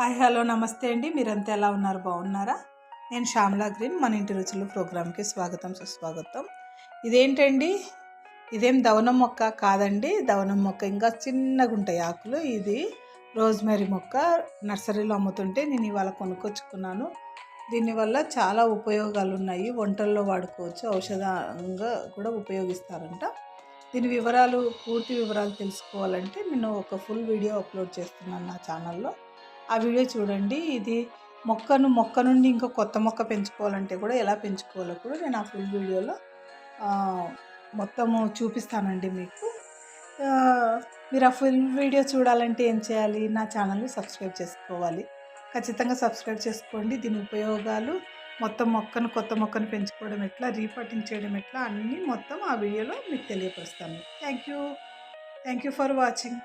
Hi hello నమస్తే అండి. మీరంతా ఎలా ఉన్నారు? బాగున్నారా? నేను శ్యామలా గ్రీన్. మన ఇంటి రుచులు ప్రోగ్రామ్కి స్వాగతం సుస్వాగతం. ఇదేంటండి? ఇదేం దవనం మొక్క కాదండి. దవనం మొక్క ఇంకా చిన్నగా ఉంటాయి ఆకులు. ఇది రోజ్మెరీ మొక్క. నర్సరీలో అమ్ముతుంటే నేను ఇవాళ కొనుక్కొచ్చుకున్నాను. దీనివల్ల చాలా ఉపయోగాలు ఉన్నాయి వంటల్లో వాడుకోవచ్చు. ఔషధంగా కూడా ఉపయోగిస్తారంట. దీని వివరాలు పూర్తి వివరాలు తెలుసుకోవాలంటే నేను ఒక ఫుల్ వీడియో అప్లోడ్ చేస్తున్నాను నా ఛానల్లో. ఆ వీడియో చూడండి. ఇది మొక్కను మొక్క నుండి ఇంకా కొత్త మొక్క పెంచుకోవాలంటే కూడా ఎలా పెంచుకోవాలో కూడా నేను ఆ ఫుల్ వీడియోలో మొత్తము చూపిస్తానండి మీకు. మీరు ఆ ఫుల్ వీడియో చూడాలంటే ఏం చేయాలి? నా ఛానల్ని సబ్స్క్రైబ్ చేసుకోవాలి. ఖచ్చితంగా సబ్స్క్రైబ్ చేసుకోండి. దీని ఉపయోగాలు మొత్తం మొక్కను కొత్త మొక్కను పెంచుకోవడం ఎట్లా రీపాటింగ్ చేయడం ఎట్లా అన్నీ మొత్తం ఆ వీడియోలో మీకు తెలియపరుస్తాను. Thank you thank you for watching